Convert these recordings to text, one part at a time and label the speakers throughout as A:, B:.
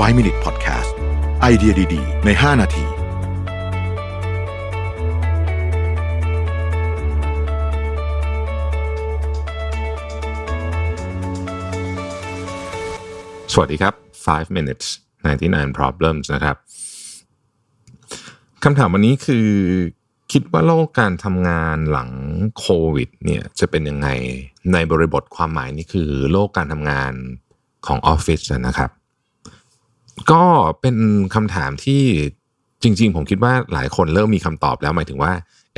A: 5 Minute Podcast ไอเดียดี ๆ ใน 5 นาที
B: สวัสดีครับ 5 minutes 99 problems นะครับ คำถามวันนี้คือคิดว่าโลกการทำงานหลังโควิดเนี่ยจะเป็นยังไงในบริบทความหมายนี่คือโลกการทำงานของออฟฟิศนะครับ ก็เป็นคำถามที่จริง ๆ ผมคิดว่าหลายคนเริ่มมีคำตอบแล้วหมายถึงว่า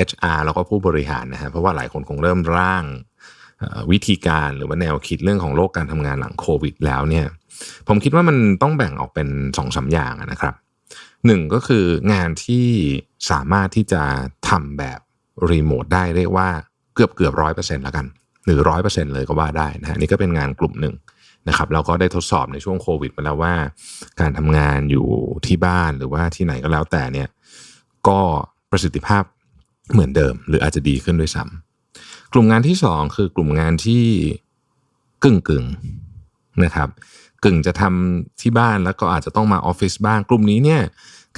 B: HR แล้วก็ผู้บริหารนะฮะเพราะว่าหลายคนคงเริ่มร่างวิธีการหรือว่าแนวคิดเรื่องของโลกการทำงานหลังโควิด แล้วเนี่ย ผมคิดว่ามันต้องแบ่งออกเป็นสองสาอย่างนะครับหนึ่งก็คืองานที่สามารถที่จะทำแบบรีโมทได้เรียกว่าเกือบเกือบร้อยเปอร์เซ็นต์แล้วกัน หรือร้อยเปอร์เซ็นต์เลยก็ว่าได้นะฮะนี่ก็เป็นงานกลุ่มหนึ่ง นะครับเราก็ได้ทดสอบในช่วงโควิดมาแล้วว่า การทำงานอยู่ที่บ้านหรือว่าที่ไหนก็แล้วแต่เนี่ยก็ประสิทธิภาพเหมือนเดิม หรืออาจจะดีขึ้นด้วยซ้ำกลุ่มงานที่สองคือกลุ่มงานที่กึ่งกึ่งนะครับ กึ่งจะทำที่บ้านแล้วก็อาจจะต้องมาออฟฟิศบ้าง กลุ่มนี้เนี่ย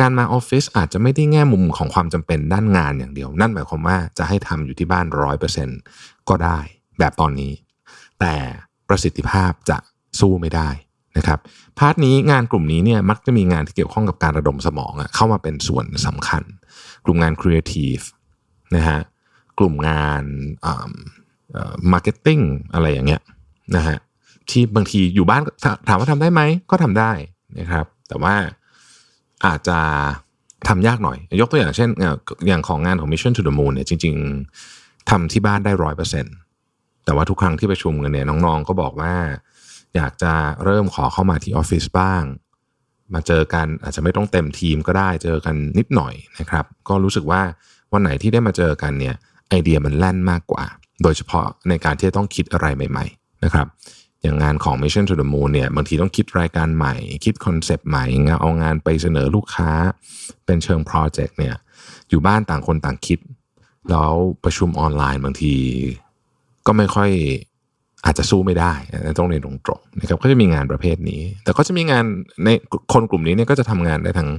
B: การมาออฟฟิศอาจจะไม่ได้แง่มุมของความจำเป็นด้านงานอย่างเดียว นั่นหมายความว่าจะให้ทำอยู่ที่บ้านร้อยเปอร์เซ็นก็ได้แบบตอนนี้ แต่ประสิทธิภาพจะ สู้ไม่ได้นะครับพาร์ทนี้งานกลุ่มนี้เนี่ยมักจะมีงานที่เกี่ยวข้องกับการระดมสมองอะเข้ามาเป็นส่วนสำคัญ กลุ่มงานครีเอทีฟนะฮะกลุ่มงานมาร์เก็ตติ้งอะไรอย่างเงี้ยนะฮะที่บางทีอยู่บ้านถามว่าทำได้ไหมก็ทำได้นะครับแต่ว่าอาจจะทำยากหน่อย ยกตัวอย่างเช่นเอ่ออย่างของงานของ Mission to the Moon เนี่ยจริง ๆทำที่บ้านได้ร้อยเปอร์เซ็นต์แต่ว่าทุกครั้งที่ประชุมกันเนี่ยน้องๆก็บอกว่า อยากจะเริ่มขอเข้ามาที่ออฟฟิศบ้าง มาเจอกันอาจจะไม่ต้องเต็มทีมก็ได้เจอกันนิดหน่อยนะครับ ก็รู้สึกว่าวันไหนที่ได้มาเจอกันเนี่ยไอเดียมันแล่นมากกว่า โดยเฉพาะในการที่จะต้องคิดอะไรใหม่ๆนะครับอย่างงานของ Mission to the Moon เนี่ยบางทีต้องคิดรายการใหม่ คิดคอนเซปต์ใหม่งานเอางานไปเสนอลูกค้า เป็นเชิงโปรเจกต์เนี่ยอยู่บ้านต่างคนต่างคิด แล้วประชุมออนไลน์บางที ก็ไม่ค่อย อาจจะสู้ไม่ได้ต้องเรียนตรงๆนะครับก็จะมีงานประเภทนี้ แต่ก็จะมีงานในคนกลุ่มนี้เนี่ยก็จะทำงานได้ทั้ง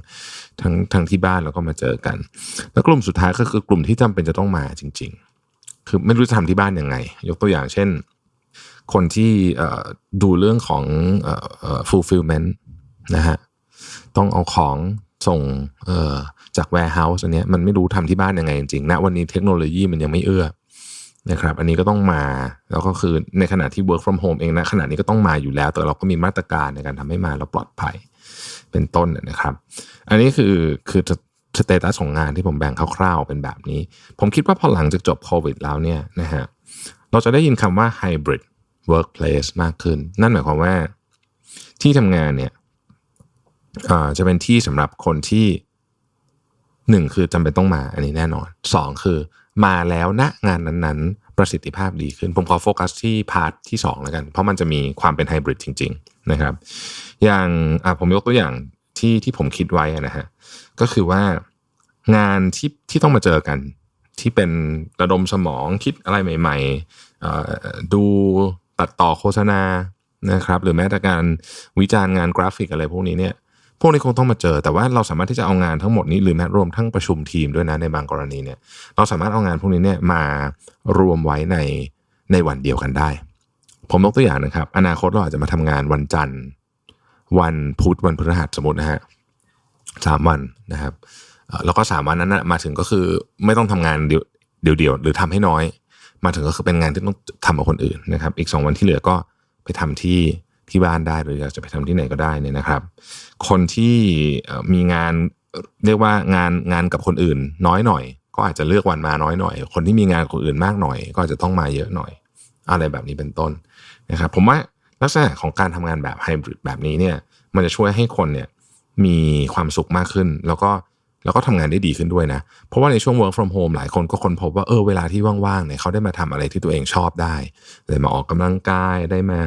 B: ทั้งทั้งที่บ้านแล้วก็มาเจอกัน แล้วกลุ่มสุดท้ายก็คือกลุ่มที่จำเป็นจะต้องมาจริง ๆ คือไม่รู้จะทำที่บ้านยังไง ยกตัวอย่างเช่น คนที่ดูเรื่องของออ fulfillment นะฮะต้องเอาของส่งจาก warehouse อันนี้มันไม่รู้ทำที่บ้านยังไงจริงๆณวันนี้เทคโนโลยีมันยังไม่เอื้อ นะครับอันนี้ก็ต้องมาแล้วก็คือในขณะที่ work from home เองนะขณะนี้ก็ต้องมาอยู่แล้ว แต่เราก็มีมาตรการในการทำให้มาแล้วปลอดภัยเป็นต้นนะครับ อันนี้คือคือสเตตัสของงานที่ผมแบ่งคร่าวๆเป็นแบบนี้ ผมคิดว่าพอหลังจากจบโควิดแล้วเนี่ยนะฮะเราจะได้ยินคำว่า hybrid workplace มากขึ้น นั่นหมายความว่าที่ทำงานเนี่ยจะเป็นที่สำหรับคนที่ หนึ่งคือจำเป็นต้องมาอันนี้แน่นอนสองคือมาแล้วณงานนั้นๆ ประสิทธิภาพดีขึ้น ผมขอโฟกัสที่พาร์ทที่สองแล้วกัน เพราะมันจะมีความเป็นไฮบริดจริง ๆ นะครับ อย่างผมยกตัวอย่างที่ที่ผมคิดไว้นะฮะก็คือว่างานที่ที่ต้องมาเจอกัน ที่เป็นระดมสมองคิดอะไรใหม่ๆดูตัดต่อโฆษณานะครับ หรือแม้แต่การวิจารณ์งานกราฟิกอะไรพวกนี้เนี่ย พวกนี้คงต้องมาเจอ แต่ว่าเราสามารถที่จะเอางานทั้งหมดนี้หรือแม้รวมทั้งประชุมทีมด้วยนะในบางกรณีเนี่ย เราสามารถเอางานพวกนี้เนี่ยมารวมไว้ในในวันเดียวกันได้ ผมยกตัวอย่างนะครับ อนาคตเราอาจจะมาทำงานวันจันทร์ วันพุธวันพฤหัสสมมตินะฮะสามวันนะครับแล้วก็สามวันนั้นนะมาถึงก็คือไม่ต้องทำงานเดียวเดียวๆหรือทำให้น้อย มาถึงก็คือเป็นงานที่ต้องทำกับคนอื่นนะครับ อีกสองวันที่เหลือก็ไปทำที่ ที่บ้านได้หรืออยากจะไปทำที่ไหนก็ได้เนี่ยนะครับ คนที่มีงานเรียกว่างานงานกับคนอื่น น้อยหน่อย ก็อาจจะเลือกวันมาน้อยหน่อย คนที่มีงานกับคนอื่นมากหน่อย ก็อาจจะต้องมาเยอะหน่อย อะไรแบบนี้เป็นต้นนะครับ ผมว่าลักษณะของการทำงานแบบไฮบริดแบบนี้เนี่ยมันจะช่วยให้คนเนี่ยมีความสุขมากขึ้น แล้วก็แล้วก็ทำงานได้ดีขึ้นด้วยนะ เพราะว่าในช่วง work from home หลายคนก็ค้นพบว่าเออเวลาที่ว่างๆเนี่ยเขาได้มาทำอะไรที่ตัวเองชอบได้ได้มาออกกำลังกายได้มา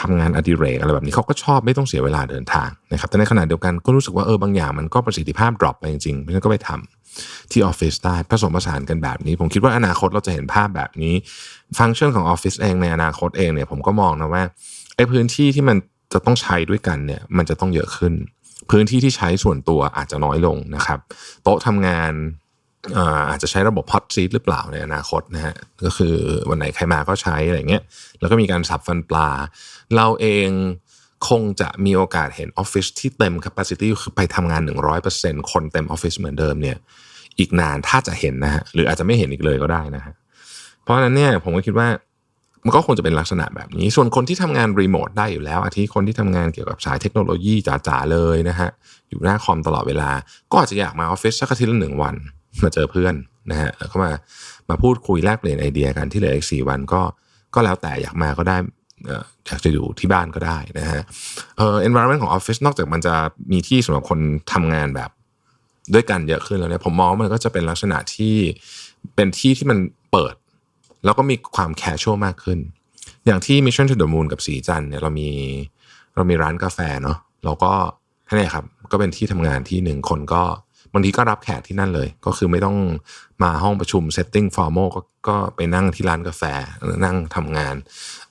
B: ทำงานอดิเรกอะไรแบบนี้เขาก็ชอบไม่ต้องเสียเวลาเดินทางนะครับแต่ในขณะเดียวกันก็รู้สึกว่าเออบางอย่างมันก็ประสิทธิภาพดรอปไปจริงๆเพราะฉะนั้นก็ไปทำที่ออฟฟิศได้ผสมผสานกันแบบนี้ ผมคิดว่าอนาคตเราจะเห็นภาพแบบนี้ ฟังก์ชันของออฟฟิศเองในอนาคตเองเนี่ยผมก็มองนะว่าไอ้พื้นที่ที่มันจะต้องใช้ด้วยกันเนี่ยมันจะต้องเยอะขึ้น พื้นที่ที่ใช้ส่วนตัวอาจจะน้อยลงนะครับ โต๊ะทำงาน อาจจะใช้ระบบพอ t ซี t หรือเปล่าในอนาคตนะฮะก็คือวันไหนใครมาก็ใช้อะไรเงี้ยแล้วก็มีการสับฟันปลา เราเองคงจะมีโอกาสเห็นออฟฟิศที่เต็ม capacity คือไปทำงาน 100%คนเต็มออฟฟิศเหมือนเดิมเนี่ยอีกนานถ้าจะเห็นนะฮะหรืออาจจะไม่เห็นอีกเลยก็ได้นะฮะเพราะฉะนั้นเนี่ยผมก็คิดว่ามันก็คงจะเป็นลักษณะแบบนี้ ส่วนคนที่ทำงานรีโมทได้อยู่แล้วอาทิคนที่ทำงานเกี่ยวกับสายเทคโนโลยีจ๋าๆเลยนะฮะอยู่หน้าคอมตลอดเวลา ก็อาจจะอยากมาออฟฟิศสักอาทิตย์ละหนึ่งวัน มาเจอเพื่อนนะฮะแล้วก็มามาพูดคุยแลกเปลี่ยนไอเดียกันที่เหลืออีกสี่วันก็ก็แล้วแต่อยากมาก็ได้อ่ออยากจะอยู่ที่บ้านก็ได้นะฮะเอ่อ environment ของออฟฟิศนอกจากมันจะมีที่สำหรับคนทำงานแบบด้วยกันเยอะขึ้นแล้วเนี่ยผมมองว่ามันก็จะเป็นลักษณะที่เป็นที่ที่มันเปิด แล้วก็มีความแคชชวลมากขึ้น อย่างที่ Mission to the Moon กับสีจันเนี่ยเรามีเรามีร้านกาแฟเนาะเราก็นั่นแหละครับ ก็เป็นที่ทำงานที่หนึ่งคนก็ บางทีก็รับแขกที่นั่นเลย ก็คือไม่ต้องมาห้องประชุม setting formal ก็ก็ไปนั่งที่ร้านกาแฟนั่งทำงาน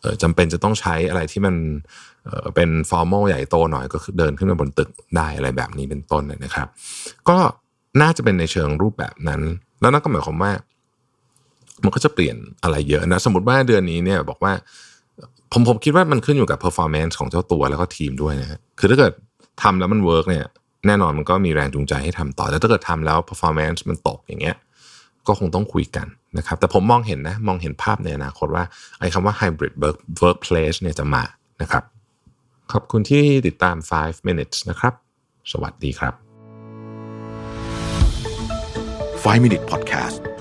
B: เออจำเป็นจะต้องใช้อะไรที่มันเป็น formal ใหญ่โตหน่อยก็คือเดินขึ้นมาบนตึกได้อะไรแบบนี้เป็นต้นนะครับ ก็น่าจะเป็นในเชิงรูปแบบนั้น แล้วนั่นก็หมายความว่า มันก็จะเปลี่ยนอะไรเยอะนะสมมติว่าเดือนนี้เนี่ยบอกว่า ผมผมคิดว่ามันขึ้นอยู่กับ performance ของเจ้าตัวแล้วก็ทีมด้วยนะคือถ้าเกิดทำแล้วมันเวิร์กเนี่ย แน่นอนมันก็มีแรงจูงใจให้ทำต่อ แต่ถ้าเกิดทำแล้ว performance มันตกอย่างเงี้ยก็คงต้องคุยกันนะครับแต่ผมมองเห็นนะมองเห็นภาพในอนาคตว่าไอ้คำว่า hybrid work workplace เนี่ยจะมานะครับ ขอบคุณที่ติดตาม 5 minutes นะครับ สวัสดีครับ
A: 5 Minute Podcast